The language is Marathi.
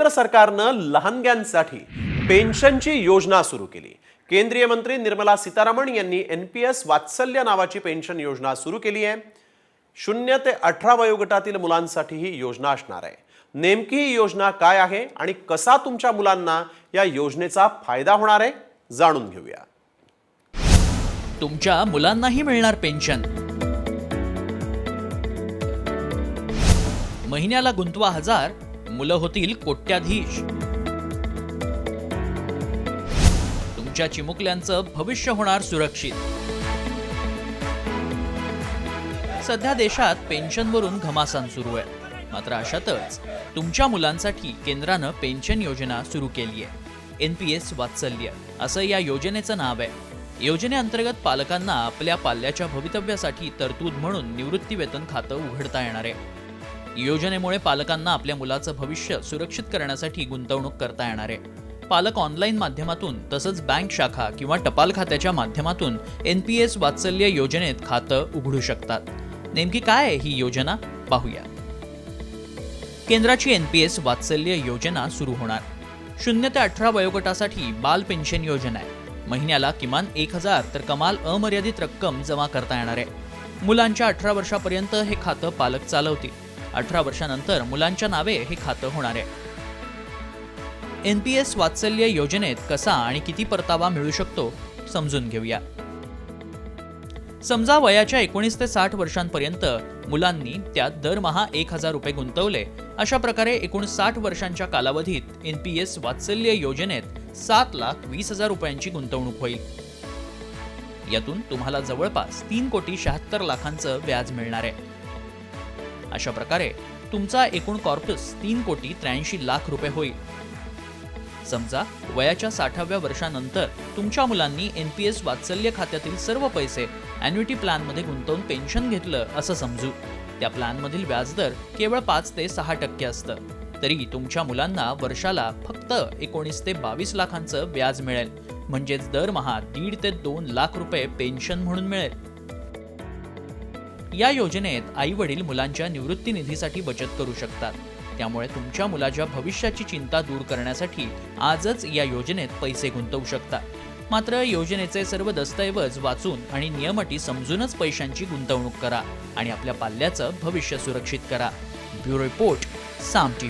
केंद्र सरकारनं लहानग्यांसाठी पेन्शनची योजना सुरू केली. केंद्रीय मंत्री निर्मला सीतारामन यांनी एन पी एस वात्सल्य नावाची पेन्शन योजना सुरू केली आहे. शून्य ते अठरा वयोगटातील मुलांसाठी ही योजना असणार आहे. नेमकी ही योजना काय आहे आणि कसा तुमच्या मुलांना या योजनेचा फायदा होणार आहे जाणून घेऊया. तुमच्या मुलांनाही मिळणार पेन्शन. महिन्याला गुंतवा हजार मुलं होतील कोट्याधीश. तुमच्या चिमुकल्यांचं भविष्य होणार सुरक्षित. सध्या देशात पेन्शनवरून घमासान सुरू आहे. मात्र अशातच तुमच्या मुलांसाठी केंद्रानं पेन्शन योजना सुरू केली आहे एन पी एस वात्सल्य असं या योजनेचं नाव आहे. योजनेअंतर्गत पालकांना आपल्या पाल्याच्या भवितव्यासाठी तरतूद म्हणून निवृत्ती वेतन खातं उघडता येणार आहे. योजनेमुळे पालकांना आपल्या मुलाचं भविष्य सुरक्षित करण्यासाठी गुंतवणूक करता येणार आहे. पालक ऑनलाईन माध्यमातून तसंच बँक शाखा किंवा टपाल खात्याच्या माध्यमातून एन पी एस वात्सल्य योजनेत खातं उघडू शकतात. नेमकी काय आहे ही योजना? पाहूया. केंद्राची एन पी एस वात्सल्य योजना सुरू होणार. शून्य ते अठरा वयोगटासाठी बाल पेन्शन योजना आहे. महिन्याला किमान एक हजार तर कमाल अमर्यादित रक्कम जमा करता येणार आहे. मुलांच्या अठरा वर्षापर्यंत हे खातं पालक चालवतील. अठरा वर्षानंतर मुलांच्या नावे हे खातं होणार आहे. एन पी एस वात्सल्य योजनेत कसा आणि किती परतावा मिळू शकतो समजून घेऊया. समजा वयाच्या एकोणीस ते साठ वर्षांपर्यंत मुलांनी त्यात दरमहा एक हजार रुपये गुंतवले अशा प्रकारे एकूण साठ वर्षांच्या कालावधीत एन पी एस वात्सल्य योजनेत सात लाख वीस हजार रुपयांची गुंतवणूक होईल. यातून तुम्हाला जवळपास तीन कोटी शहात्तर लाखांचं व्याज मिळणार आहे. अशा प्रकारे तुमचा एकूण कॉर्पस तीन कोटी त्र्याऐंशी लाख रुपये होईल. समजा वयाच्या साठाव्या वर्षानंतर तुमच्या मुलांनी एन पी एस वात्सल्य खात्यातील सर्व पैसे अॅन्युटी प्लॅनमध्ये गुंतवून पेन्शन घेतलं असं समजू. त्या प्लॅनमधील व्याजदर केवळ पाच ते सहा टक्के असतं. तरी तुमच्या मुलांना वर्षाला फक्त एकोणीस ते बावीस लाखांचं व्याज मिळेल. म्हणजेच दरमहा दीड ते दोन लाख रुपये पेन्शन म्हणून मिळेल. या योजनेत आई वडील मुलांच्या निवृत्ती निधीसाठी बचत करू शकतात. त्यामुळे तुमच्या मुलाच्या भविष्याची चिंता दूर करण्यासाठी आजच या योजनेत पैसे गुंतवू शकता. मात्र योजनेचे सर्व दस्तऐवज वाचून आणि नियमटी समजूनच पैशांची गुंतवणूक करा आणि आपल्या पाल्याचं भविष्य सुरक्षित करा. ब्युरो रिपोर्ट साम टी